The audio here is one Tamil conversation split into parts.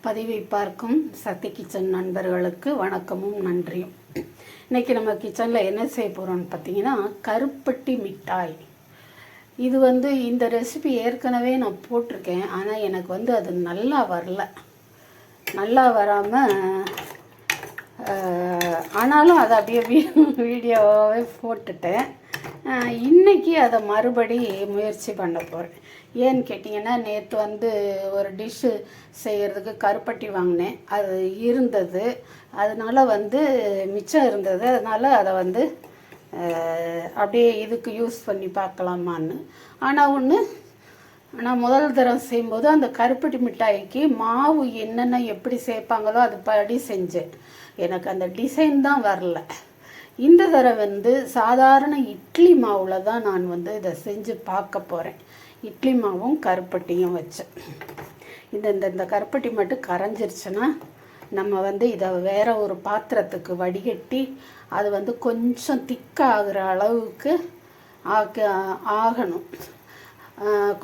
பதிவை பார்க்கும் சக்தி கிச்சன் நண்பர்களுக்கு வணக்கமும் நன்றியும். இன்றைக்கி நம்ம கிச்சனில் என்ன செய்ய போகிறோம்னு பார்த்தீங்கன்னா கருப்பட்டி மிட்டாய். இது வந்து இந்த ரெசிபி ஏற்கனவே நான் போட்டிருக்கேன். ஆனால் எனக்கு வந்து அது நல்லா வரல. நல்லா வராமல் ஆனாலும் அதை அப்படியே வீ- வீடியோவாகவே போட்டுட்டேன். இன்றைக்கி அதை மறுபடி முயற்சி பண்ண போகிறேன் ஏன்னு கேட்டிங்கன்னா நேற்று வந்து ஒரு டிஷ்ஷு செய்கிறதுக்கு கருப்பட்டி வாங்கினேன். அது இருந்தது. அதனால் வந்து மிச்சம் இருந்தது. அதனால் அதை வந்து அப்படியே இதுக்கு யூஸ் பண்ணி பார்க்கலாமான்னு. ஆனால் ஒன்று நான் முதல் தடவை செய்யும்போது அந்த கருப்பட்டி மிட்டாய்க்கு மாவு என்னென்ன எப்படி சேர்ப்பாங்களோ அது படி செஞ்சேன். எனக்கு அந்த டிசைன் தான் வரல. இந்த தடவை வந்து சாதாரண இட்லி மாவில் தான் நான் வந்து இதை செஞ்சு பார்க்க போகிறேன் இட்லி மாவும் கருப்பட்டியும் வச்சேன் இந்த இந்த இந்த கருப்பட்டி மட்டும் கரைஞ்சிருச்சுன்னா நம்ம வந்து இதை வேற ஒரு பாத்திரத்துக்கு வடிகட்டி அது வந்து கொஞ்சம் திக்காகிற அளவுக்கு ஆக்க ஆகணும்.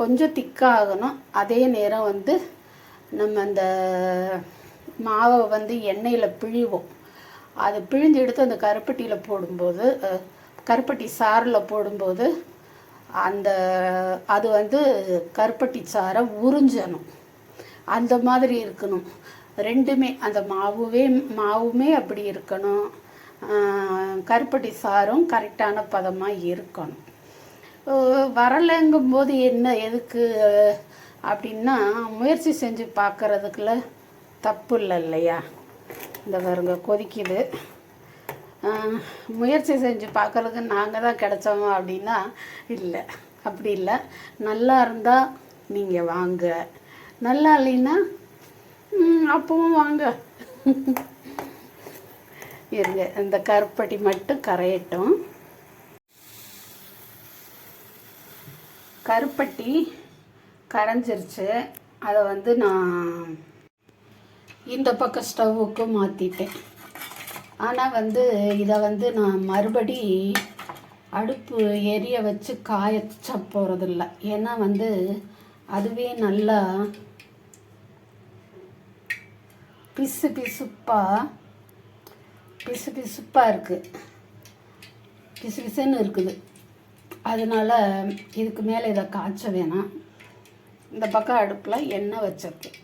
கொஞ்சம் திக்காகணும். அதே நேரம் வந்து நம்ம அந்த மாவை வந்து எண்ணெயில் பிழிவோம். அது பிழிஞ்சு எடுத்து அந்த கருப்பட்டியில் போடும்போது கருப்பட்டி சாறில் போடும்போது அந்த அது வந்து கருப்பட்டி சாறை உறிஞ்சணும். அந்த மாதிரி இருக்கணும். ரெண்டுமே அந்த மாவுவே மாவுமே அப்படி இருக்கணும். கருப்பட்டி சாரும் கரெக்டான பதமாக இருக்கணும். வரலைங்கும் போது என்ன எதுக்கு அப்படின்னா முயற்சி செஞ்சு பார்க்கறதுக்குள்ள தப்பு இல்லை இல்லையா? இந்த பாருங்க கொதிக்குது. முயற்சி செஞ்சு பார்க்கறதுக்கு நாங்கள் தான் கிடைச்சோமா அப்படின்னா இல்லை. அப்படி இல்லை. நல்லா இருந்தால் நீங்கள் வாங்க. நல்லா இல்லைன்னா அப்பவும் வாங்க. இருங்க இந்த கருப்பட்டி மட்டும் கரையட்டும். கருப்பட்டி கரைஞ்சிருச்சு. அதை வந்து நான் இந்த பக்கம் ஸ்டவ்வுக்கு மாற்றிட்டேன் ஆனால் வந்து இதை வந்து நான் மறுபடி அடுப்பு எரிய வச்சு காயச்ச போகிறதில்ல ஏன்னா வந்து அதுவே நல்லா பிசு பிசுப்பாக பிசு பிசுப்பாக இருக்குது பிசு பிசுன்னு இருக்குது. அதனால் இதுக்கு மேலே இதை காய்ச்ச வேணாம். இந்த பக்கம் அடுப்பில் எண்ணெய் வச்சிருக்கேன்.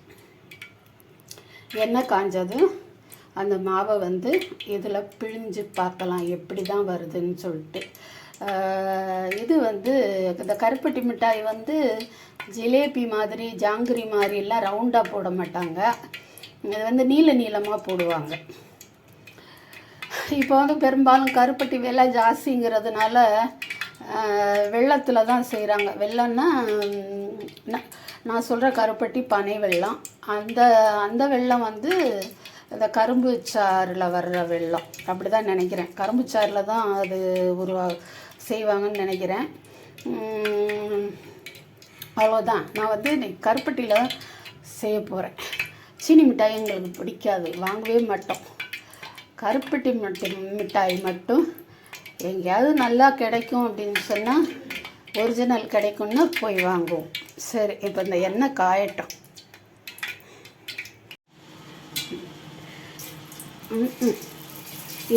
எண்ணெய் காஞ்சதும் அந்த மாவை வந்து இதில் பிழிஞ்சு பார்க்கலாம் எப்படி தான் வருதுன்னு சொல்லிட்டு. இது வந்து இந்த கருப்பட்டி மிட்டாய் வந்து ஜிலேபி மாதிரி ஜாங்கிரி மாதிரி எல்லாம் ரவுண்டாக போட மாட்டாங்க. இது வந்து நீல நீளமாக போடுவாங்க. இப்போ வந்து பெரும்பாலும் கருப்பட்டி விலை ஜாஸ்திங்கிறதுனால வெள்ளத்தில் தான் செய்கிறாங்க வெள்ளம்னா நான் சொல்கிற கருப்பட்டி பனை வெல்லம் அந்த அந்த வெள்ளம் வந்து இந்த கரும்பு சாறில் வர்ற வெள்ளம். அப்படி தான் நினைக்கிறேன். கரும்பு சாறில் தான் அது உருவா செய்வாங்கன்னு நினைக்கிறேன். அவ்வளோதான் நான் வந்து இன்னைக்கு கருப்பட்டியில் செய்ய போகிறேன் சீனி மிட்டாய் எங்களுக்கு பிடிக்காது. வாங்கவே மாட்டோம். கருப்பட்டி மட்டும் மிட்டாய் மட்டும். எங்கேயாவது நல்லா கிடைக்கும் அப்படின்னு சொன்னால் ஒரிஜினல் கிடைக்கும்னா போய் வாங்குவோம். சரி இப்போ இந்த எண்ணெய் காயட்டும்.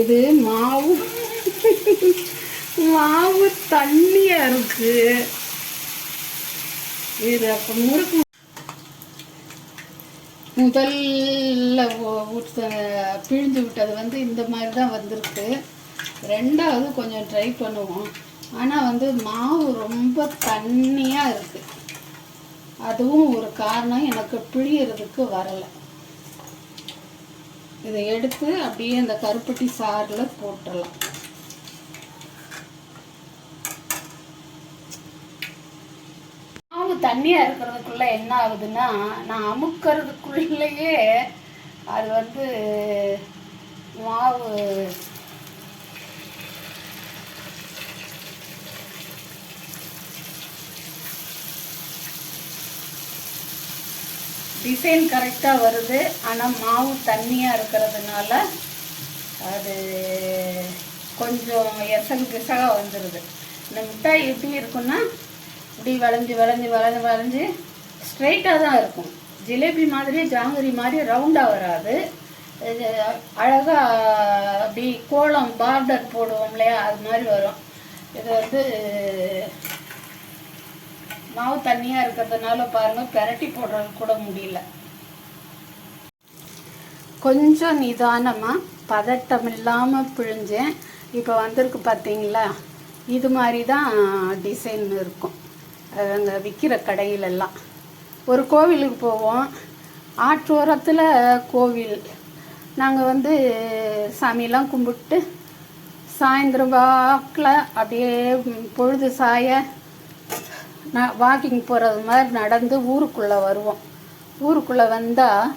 இது மாவு. மாவு தண்ணியாக இருக்கு. இது அப்போ முறுக்கு. முதல்ல பிழிஞ்சு விட்டது வந்து இந்த மாதிரி தான் வந்திருக்கு. ரெண்டாவது கொஞ்சம் ட்ரை பண்ணுவோம். ஆனால் வந்து மாவு ரொம்ப தண்ணியாக இருக்குது அதுவும் ஒரு காரணம் எனக்கு பிழியறதுக்கு வரலை. இதை எடுத்து அப்படியே அந்த கருப்பட்டி சாறில் போட்டுடலாம் மாவு தண்ணியாக இருக்கிறதுக்குள்ளே என்ன ஆகுதுன்னா நான் அமுக்கிறதுக்குள்ளேயே அது வந்து மாவு டிசைன் கரெக்டாக வருது. ஆனால் மாவு தண்ணியாக இருக்கிறதுனால அது கொஞ்சம் எசகு பிசகாக வந்துடுது இந்த மிட்டாய் எப்படி இருக்குன்னா இப்படி வளைஞ்சு வளைஞ்சு வளைஞ்சு வளைஞ்சு ஸ்ட்ரைட்டாக தான் இருக்கும். ஜிலேபி மாதிரி ஜாங்கிரி மாதிரி ரவுண்டாக வராது. அழகாக அப்படி கோலம் பார்டர் போடுவோம் இல்லையா? அது மாதிரி வரும். இது வந்து மாவு தண்ணியாக இருக்கிறதுனால பாருங்கள் பெரட்டி போடுறது கூட முடியல. கொஞ்சம் நிதானமாக பதட்டம் இல்லாமல் பிழிஞ்சேன். இப்போ வந்திருக்கு பார்த்தீங்களா இது மாதிரி தான் டிசைன் இருக்கும். அங்கே விற்கிற கடையிலெல்லாம். ஒரு கோவிலுக்கு போவோம். ஆற்றோரத்தில் கோவில். நாங்கள் வந்து சாமியெல்லாம் கும்பிட்டு சாயந்தரம் வாக்கில் அப்படியே பொழுது சாய நான் வாக்கிங் போகிறது மாதிரி நடந்து ஊருக்குள்ளே வருவோம். ஊருக்குள்ளே வந்தால்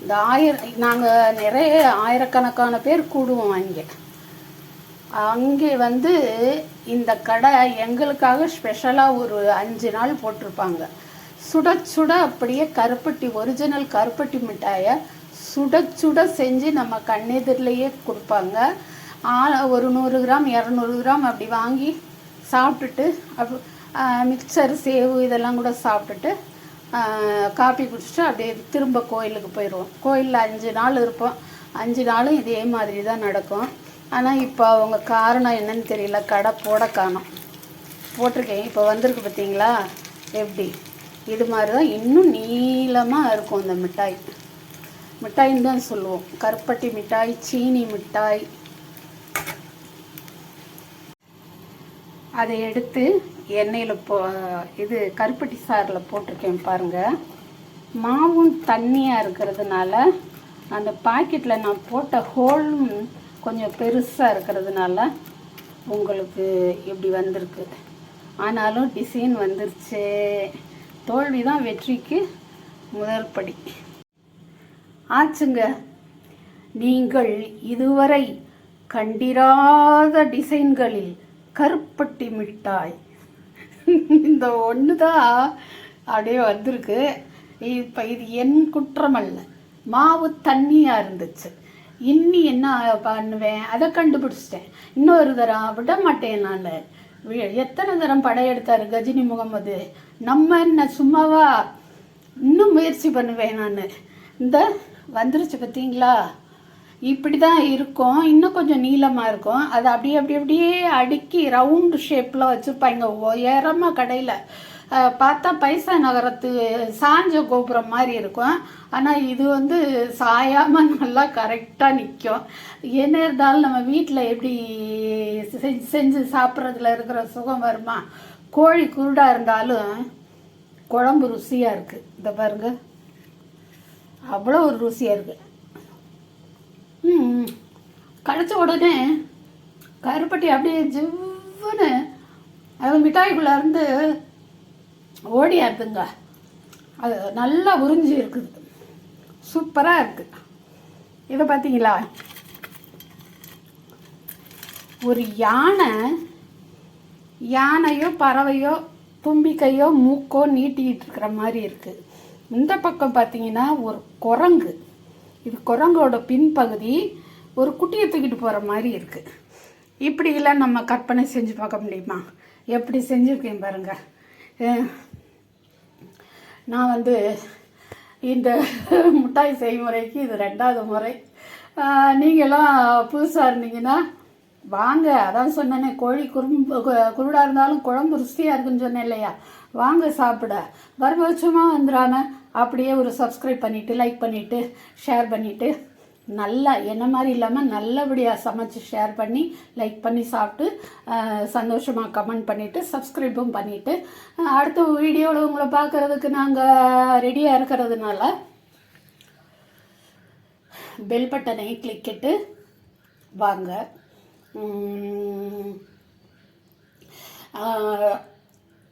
இந்த ஆயிர நாங்கள் நிறைய ஆயிரக்கணக்கான பேர் கூடுவோம் அங்கே. அங்கே வந்து இந்த கடை எங்களுக்காக ஸ்பெஷலாக ஒரு அஞ்சு நாள் போட்டிருப்பாங்க. சுட சுட அப்படியே கருப்பட்டி ஒரிஜினல் கருப்பட்டி மிட்டாயை சுட சுட செஞ்சு நம்ம கண்ணெதிரிலேயே கொடுப்பாங்க. ஆ- ஒரு நூறு கிராம் இரநூறு கிராம் அப்படி வாங்கி சாப்பிட்டுட்டு அப் மிக்சர் சேவு இதெல்லாம் கூட சாப்பிட்டுட்டு காப்பி குடிச்சிட்டு அப்படியே திரும்ப கோயிலுக்கு போயிடுவோம். கோயிலில் அஞ்சு நாள் இருப்போம். அஞ்சு நாளும் இதே மாதிரி தான் நடக்கும். ஆனால் இப்போ அவங்க காரணம் என்னன்னு தெரியல. கடை போட காணும் போட்டிருக்கேன். இப்போ வந்திருக்கு பார்த்தீங்களா? எப்படி? இது மாதிரி தான் இன்னும் நீளமாக இருக்கும் அந்த மிட்டாய். மிட்டாயின்னு தான் சொல்லுவோம். கருப்பட்டி மிட்டாய் சீனி மிட்டாய் அதை எடுத்து எண்ணெயில் போ இது கருப்பட்டி சாறில் போட்டிருக்கேன் பாருங்கள் மாவும் தண்ணியாக இருக்கிறதுனால அந்த பாக்கெட்டில் நான் போட்ட ஹோலும் கொஞ்சம் பெருசாக இருக்கிறதுனால உங்களுக்கு இப்படி வந்திருக்கு. ஆனாலும் டிசைன் வந்துருச்சு. தோல்வி தான் வெற்றிக்கு முதல் படி. ஆச்சுங்க. நீங்கள் இதுவரை கண்டிராத டிசைன்களில் கருப்பட்டி மிட்டாய். இந்த ஒன்று தான் அப்படியே வந்திருக்கு. இப்போ இது என் குற்றமல்ல. மாவு தண்ணியாக இருந்துச்சு. இன்னி என்ன பண்ணுவேன்? அதை கண்டுபிடிச்சிட்டேன். இன்னொரு தரம் விட மாட்டேன் நான். வி- எத்தனை தரம் படையெடுத்தார் கஜினி முகமது? நம்ம என்ன சும்மாவா? இன்னும் முயற்சி பண்ணுவேன் நான். இந்த வந்துருச்சு பார்த்தீங்களா? இப்படி தான் இருக்கும். இன்னும் கொஞ்சம் நீளமாக இருக்கும். அது அப்படியே அப்படி அப்படியே அடுக்கி ரவுண்டு ஷேப்பில் வச்சுருப்பாங்க. உயரமாக கடையில். பார்த்தா பைசா நகரத்து சாஞ்ச கோபுரம் மாதிரி இருக்கும். ஆனால் இது வந்து சாயாமல் நல்லா கரெக்டாக நிற்கும் என்ன இருந்தாலும் நம்ம வீட்டில் எப்படி செஞ்சு செஞ்சு சாப்பிட்றதுல இருக்கிற சுகம் வருமா? கோழி குருடாக இருந்தாலும் குழம்பு ருசியாக இருக்குது இந்த பாருங்க. அவ்வளோ ஒரு ருசியாக இருக்குது ம் கடைச்ச உடனே கருப்பட்டி அப்படியே ஜிவ்வுன்னு அது மிட்டாய்க்குள்ளேருந்து ஓடியா இருக்குங்க அது நல்லா உறிஞ்சி இருக்குது. சூப்பராக இருக்குது இதை பார்த்தீங்களா ஒரு யானை யானையோ பறவையோ தும்பிக்கையோ மூக்கோ நீட்டிக்கிட்டு இருக்கிற மாதிரி இருக்குது இந்த பக்கம் பார்த்தீங்கன்னா ஒரு குரங்கு. இது குரங்கோட பின்பகுதி ஒரு குட்டியை தூக்கிட்டு போகிற மாதிரி இருக்குது இப்படியெல்லாம் நம்ம கற்பனை செஞ்சு பார்க்க முடியுமா? எப்படி செஞ்சுருக்கேன் பாருங்கள் நான் வந்து இந்த மிட்டாய் செய்முறைக்கு இது ரெண்டாவது முறை. நீங்களாம் புதுசாக இருந்தீங்கன்னா வாங்க அதான் சொன்னேனே கோழி குறும்பு கு- குருடா இருந்தாலும் குழம்பு ருசியாக இருக்குன்னு சொன்னேன் இல்லையா? வாங்க சாப்பிட. வரபட்சமாக வந்துடாம அப்படியே ஒரு சப்ஸ்கிரைப் பண்ணிவிட்டு லைக் பண்ணிவிட்டு ஷேர் பண்ணிவிட்டு நல்லா என்ன மாதிரி இல்லாமல் நல்லபடியாக சமைச்சு ஷேர் பண்ணி லைக் பண்ணி சாப்பிட்டு சந்தோஷமாக கமெண்ட் பண்ணிவிட்டு சப்ஸ்கிரைபும் பண்ணிவிட்டு அடுத்த வீடியோவில் உங்களை பார்க்குறதுக்கு நாங்கள் ரெடியாக இருக்கிறதுனால பெல் பட்டனை கிளிக்கிட்டு வாங்க.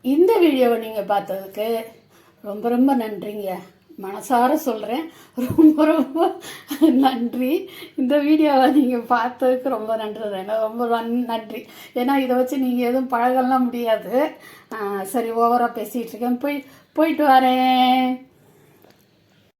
இந்த வீடியோவை நீங்கள் பார்த்ததுக்கு ரொம்ப ரொம்ப நன்றிங்க. மனசார சொல்கிறேன் ரொம்ப ரொம்ப நன்றி. இந்த வீடியோவை நீங்கள் பார்த்ததுக்கு ரொம்ப நன்றி. எனக்கு ரொம்ப நன்- நன்றி. ஏன்னா இதை வச்சு நீங்கள் எதுவும் பழகலாம் முடியாது. சரி ஓவராக பேசிகிட்டு இருக்கேன். போய் போயிட்டு வரேன்.